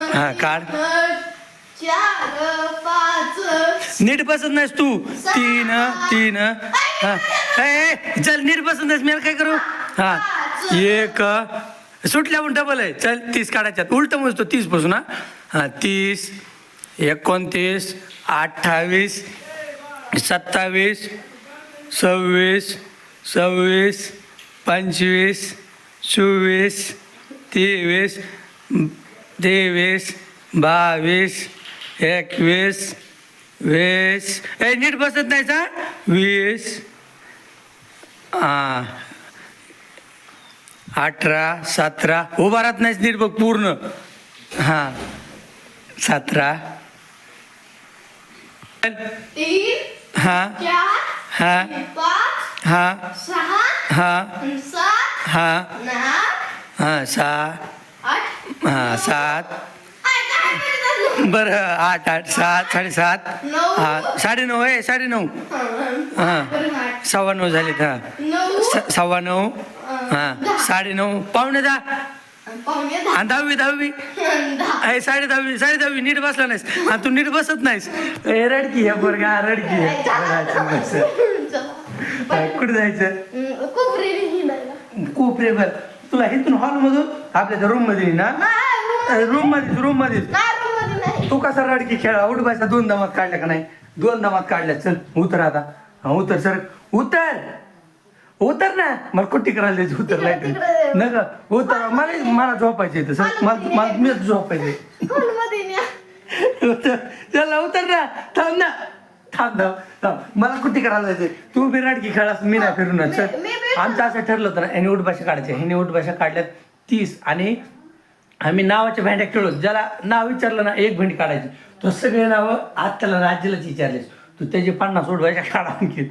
हा काढ. चार पाच नीट बसत नाहीस तू. तीन तीन. हा. ए, चल नीट बसत नाहीस मी काय करू? हा. एक. सुटल्या डबल आहे. चल तीस काढायच्यात. उलट मोजतो तीसपासून हा. हा तीस एकोणतीस अठ्ठावीस सत्तावीस सव्वीस सव्वीस पंचवीस चोवीस तेवीस तेवीस बावीस एकवीस वीस. ए नीट बसत नाही का वीस हा अठरा सतरा. उभा राहत नाहीस नीट बघ पूर्ण. हां सतरा. हां हां हां हां हां हां सहा. हां सात. आहे? बरं आठ आठ सात साडेसात. नऊ. हां साडेनऊ आहे साडेनऊ. हां बरं, आठ. सव्वा नऊ झालेत हां. नऊ. सव्वा नऊ हां साडेनऊ. पावणे दहा. आणि दहावी दहावी. दहा. अरे साडे दहावी साडे दहावी नीट बसला नाहीस. आणि तू नीट बसत नाहीस. ए, रडकी आहे रडकी आहे रडायचं बस. चला. कुठे जायचं. कोपरे बर तुला इथून हॉल मधून आपल्या रूममध्ये ना रूममध्ये रूममध्ये. तू कसा रडकी खेळा उठ बसा दोन दमात काढल्या का नाही? दोन दमात काढल्या चल उतर आता. हा उतर सर. उतर! उतर ना! मला कुठे करायला द्यायची उतर लाइट तिकडे- नका उतर. मला मला झोपायचं इथं सर. मला मीच झोपायचं. उतर. चला उतर ना. थांब ना. थांब थांब. थांब मला कुठे करायला जायचं तू बिराडकी खेळास मी नाही फिरून मी- चल मी आमचं असं ठरलं होतं ना ह्याने उठ भाषा काढायच्या ह्याने उठ भाषा काढल्यात तीस आणि आम्ही नावाच्या भेंड्या खेळलो. ज्याला नाव विचारलं ना एक भेंडी काढायची. तो सगळे नावं आज त्याला राज्यालाच विचारलेस. तू त्याचे पन्नास उठ भाषा काढा आणखी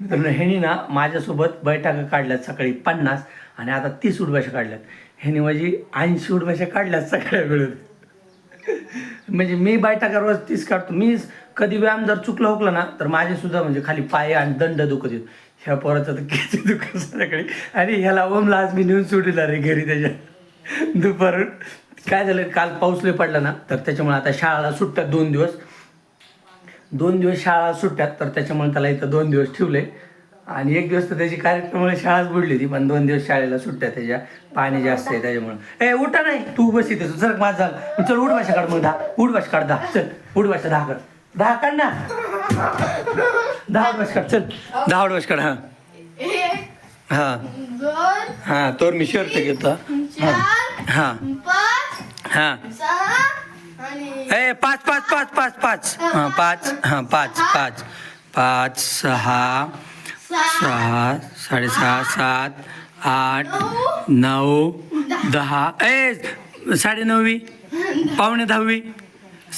मित्रांनो ह्यानी ना माझ्यासोबत बैठका काढल्यात सकाळी पन्नास आणि आता तीस उठ भाषा काढल्यात. ह्यानी माझी ऐंशी उठ भाषा काढल्यात सगळ्या मिळून म्हणजे मी बायटाका रोज तीस काढतो. मी कधी व्यायाम जर चुकला उकला ना तर माझे सुद्धा म्हणजे खाली पाय आणि दंड दुखत येतो ह्या पोराचा तर किती दुखत सगळ्याकडे आणि ह्याला ओमला आज मी नेऊन सोडला रे घरी त्याच्या. दुपारून. काय झालं काल पाऊस लय पडला ना तर त्याच्यामुळे आता शाळाला सुट्ट्यात दोन दिवस. दोन दिवस शाळा सुट्ट्यात तर त्याच्यामुळे त्याला इथं दोन दिवस ठेवले. आणि एक दिवस तर त्याची कार्यक्रमामुळे शाळाच बुडली होती पण दोन दिवस शाळेला सुट्ट्या त्याच्या. पाणी जास्त आहे त्याच्यामुळे. ए उठा नाही तू बस इथे. सर माझं झालं. चल उठ भाषा काढ मग दहा उठ भाषा काढ दहा चल उठ भाषा दहा कर दहा काढ ना. दहा काढ चल. दहा भाषा काढ हां. हां. हां तर मी शर्ट घेतो हां. हां. पाच हां. सहा आणि ए पाच पाच पाच पाच पाच. हां पाच हां पाच पाच. पाच सहा सहा सहा साडेसहा सात आठ नऊ दहा. ए साडे नववी. पावणे दहावी.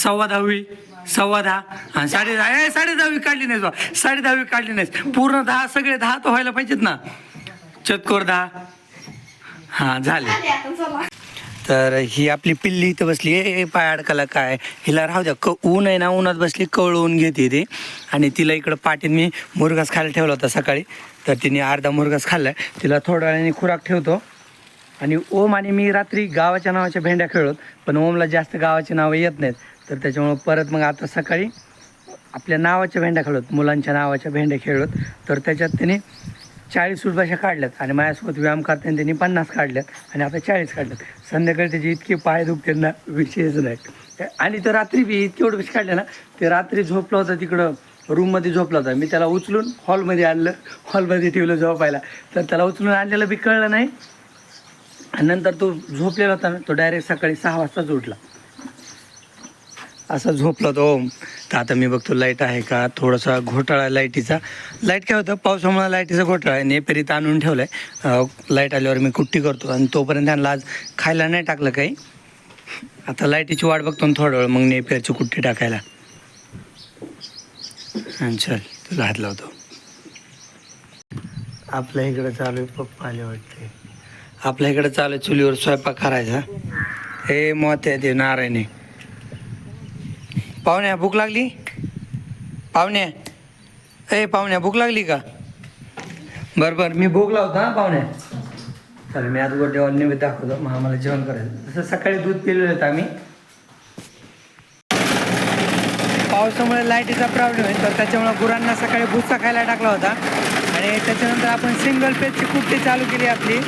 सव्वा दहावी. सव्वा दहा. साडे दहा. ए साडे दहावी काढली नाहीस बा. साडे दहावी काढली नाहीस. पूर्ण दहा सगळे दहा तर व्हायला पाहिजेत ना. चतकोर दहा. हां झाले. तर ही आपली पिल्ली इथं बसली. ए पाय अडकाला काय? हिला राहू द्या. क ऊन आहे ना उन्हात बसली कवळून घेते ती. आणि तिला इकडं पाठीत मी मुरगास खायला ठेवला होता सकाळी. तर तिने अर्धा मुरगास खाल्लाय. तिला थोड्या वेळाने खुराक ठेवतो. आणि ओम आणि मी रात्री गावाच्या नावाच्या भेंड्या खेळत पण ओमला जास्त गावाची नावं येत नाहीत. तर त्याच्यामुळं परत मग आता सकाळी आपल्या नावाच्या भेंड्या खेळत मुलांच्या नावाच्या भेंड्या खेळत. तर त्याच्यात त्याने चाळीस उलभाषा काढल्यात आणि माझ्यासोबत व्यायाम करताना त्यांनी पन्नास काढल्यात आणि आता चाळीस काढल्यात. संध्याकाळी त्याचे इतके पाय दुखते ना विषयच नाही आणि तर रात्री बी इतके उठभाषा काढले ना ते रात्री झोपला होता तिकडं रूममध्ये झोपला होता. मी त्याला उचलून हॉलमध्ये आणलं हॉलमध्ये ठेवलं झोपायला. तर त्याला उचलून आणलेलं बी कळलं नाही. नंतर तो झोपलेला होता ना तो डायरेक्ट सकाळी सहा वाजताच उठला असा झोपला तो. तर आता मी बघतो लाइट आहे का? थोडासा घोटाळा आहे लाईटीचा लाइट काय होतं? पावसामुळे लाईटीचा घोटाळा आहे. नेपेरीत आणून ठेवलं आहे लाइट आल्यावर मी कुट्टी करतो. आणि तोपर्यंत त्यांना आज खायला नाही टाकलं काही. आता लाईटीची वाट बघतो आणि थोडा वेळ. मग नेपेरची कुट्टी टाकायला. आणि चल तुला हात लावतो. आपल्या इकडं चालू आहे पप्पा आले वाटते. आपल्या इकडं चालू आहे चुलीवर स्वयंपाक करायचा. हे मत आहे ते नारायणी. पाहुण्या भूक लागली? पाहुण्या. ए पाहुण्या भूक लागली का? बरं बरं मी भूक लावतो हां पाहुण्या. चल मी आज गोड्यावर निमित्त दाखवतो. मग आम्हाला जेवण करायचं. जसं सकाळी दूध पिलेलं होतं आम्ही. पावसामुळे लाईटीचा प्रॉब्लेम आहे तर त्याच्यामुळे गुरांना सकाळी भुसा खायला टाकला होता. आणि त्याच्यानंतर आपण सिंगल पेजची कुट्टी चालू केली आपली.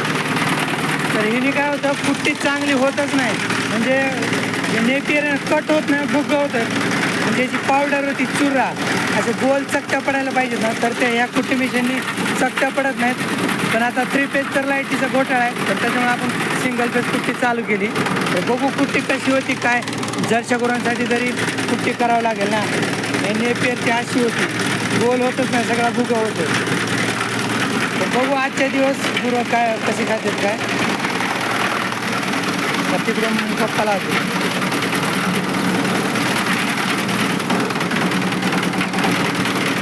तर हिने काय होतं कुट्टी चांगली होतच नाही. म्हणजे नेपियर कट होत नाही भुकं होतं म्हणजे जी पावडर होती चुरा असं गोल चकटा पडायला पाहिजेत ना तर ते ह्या कुट्टी मिशननी चकटा पडत नाहीत. पण आता थ्री पेज तर लाईटीचा घोटाळा आहे. तर त्याच्यामुळे आपण सिंगल पेज कुट्टी चालू केली. तर बघू कुट्टी कशी होती काय? जरशा गुरांसाठी तरी कुट्टी करावं लागेल ना. नेपियर नेपियरची अशी होती. गोल होतच नाही सगळा भुगं होतो तर बघू आजच्या दिवस गुरं काय कसे खातात काय. तर तिकडून पप्पाला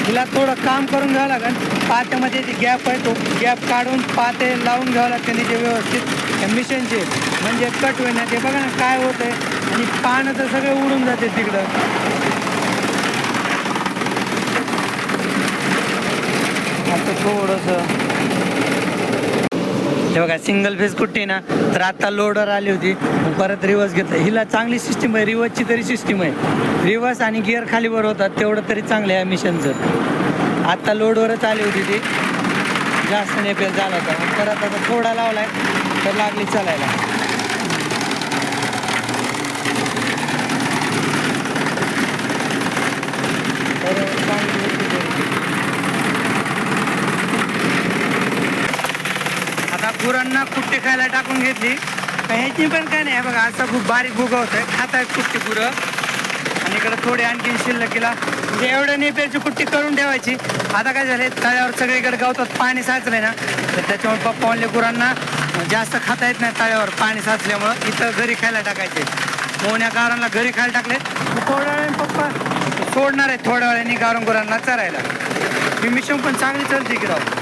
तिला थोडं काम करून घ्यावं लागेल. पात्यामध्ये जी गॅप आहे तो गॅप काढून पाते लावून घ्यावं लागते. जे व्यवस्थित मिशनचे म्हणजे कट होईना ते बघा ना काय होत आहे आणि पानं तर सगळे उडून जाते तिकडं. आता थोडंसं हे बघा सिंगल फेज कुठे ना तर आता लोडर आली होती. परत रिवर्स घेतलं. हिला चांगली सिस्टीम आहे रिवर्सची तरी सिस्टीम आहे. रिवर्स आणि गिअर खालीवर होतात तेवढं तरी चांगलं आहे मिशनचं आत्ता लोडवरच आली होती ती. जास्त नेपेल झाला होता. परत आता थोडा लावलाय तर लागली चालायला तर चांगली होती तरी. आता गुरांना कुट्टी खायला टाकून घेतली. तर ह्याची पण काय नाही बघा असं खूप बारीक भुगवत आहे खात आहेत कुट्टी गुरं. आणि इकडे थोडी आणखी शिल्लक केला म्हणजे एवढं नेपेरची कुट्टी करून ठेवायची. आता काय झाले तळ्यावर सगळीकडे गावतात पाणी साचलंय ना. तर त्याच्यामुळे पप्पा म्हणले गुरांना जास्त खाता येत नाही तळ्यावर पाणी साचल्यामुळं इथं घरी खायला टाकायचे. मोहन्या गारांना घरी खायला टाकले. थोड्या वेळाने पप्पा सोडणार आहे थोड्या वेळाने गारून गुरांना चरायला. ही मिशन पण चांगली चालते की राव.